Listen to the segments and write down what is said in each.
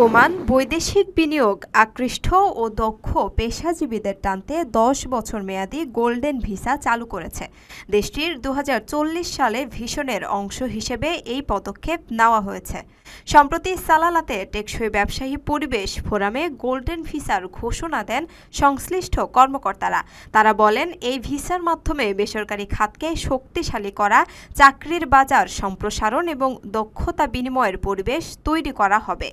Oman বৈদেশিক বিনিয়োগ আকৃষ্ট ও দক্ষ পেশাজীবীদের টানতে দশ বছর মেয়াদি গোল্ডেন ভিসা চালু করেছে। দেশটির দু হাজার চল্লিশ সালে ভিশনের অংশ হিসেবে এই পদক্ষেপ নেওয়া হয়েছে। সম্প্রতি সালালাতে টেকসই ব্যবসায়ী পরিবেশ ফোরামে গোল্ডেন ভিসার ঘোষণা দেন সংশ্লিষ্ট কর্মকর্তারা। তারা বলেন, এই ভিসার মাধ্যমে বেসরকারি খাতকে শক্তিশালী করা, চাকরির বাজার সম্প্রসারণ এবং দক্ষতা বিনিময়ের পরিবেশ তৈরি করা হবে।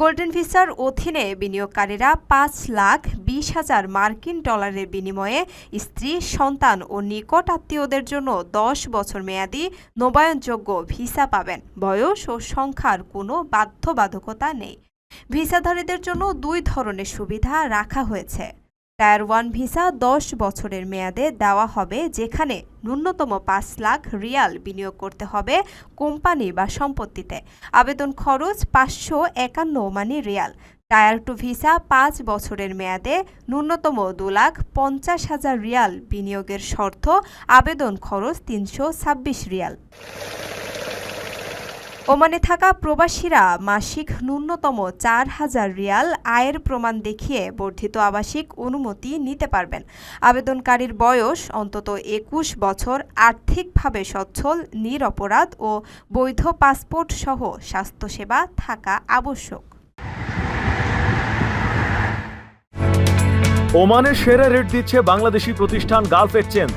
গোল্ডেন ভিসার অধীনে বিনিয়োগকারীরা পাঁচ লাখ বিশ হাজার মার্কিন ডলারের বিনিময়ে স্ত্রী, সন্তান ও নিকট আত্মীয়দের জন্য দশ বছর মেয়াদি নবায়নযোগ্য ভিসা পাবেন। বয়স ও সংখ্যার কোনো বাধ্যবাধকতা নেই। ভিসাধারীদের জন্য দুই ধরনের সুবিধা রাখা হয়েছে। টায়ার ওয়ান ভিসা দশ বছরের মেয়াদে দেওয়া হবে, যেখানে ন্যূনতম পাঁচ লাখ রিয়াল বিনিয়োগ করতে হবে কোম্পানি বা সম্পত্তিতে। আবেদন খরচ পাঁচশো একান্ন Omani rial. Tier two visa পাঁচ বছরের মেয়াদে ন্যূনতম দু লাখ পঞ্চাশ হাজার রিয়াল বিনিয়োগের শর্ত। আবেদন খরচ তিনশো ছাব্বিশ রিয়াল। ওমানে থাকা প্রবাসীরা মাসিক ন্যূনতম চার হাজার রিয়াল আয়ের প্রমাণ দেখিয়ে বর্ধিত আবাসিক অনুমতি নিতে পারবেন। আবেদনকারীর বয়স অন্তত একুশ বছর, আর্থিকভাবে সচ্ছল, নিরপরাধ ও বৈধ পাসপোর্ট সহ স্বাস্থ্যসেবা থাকা আবশ্যক। ওমানের সেরা রেট দিচ্ছে বাংলাদেশি প্রতিষ্ঠান গালফ এক্সচেঞ্জ।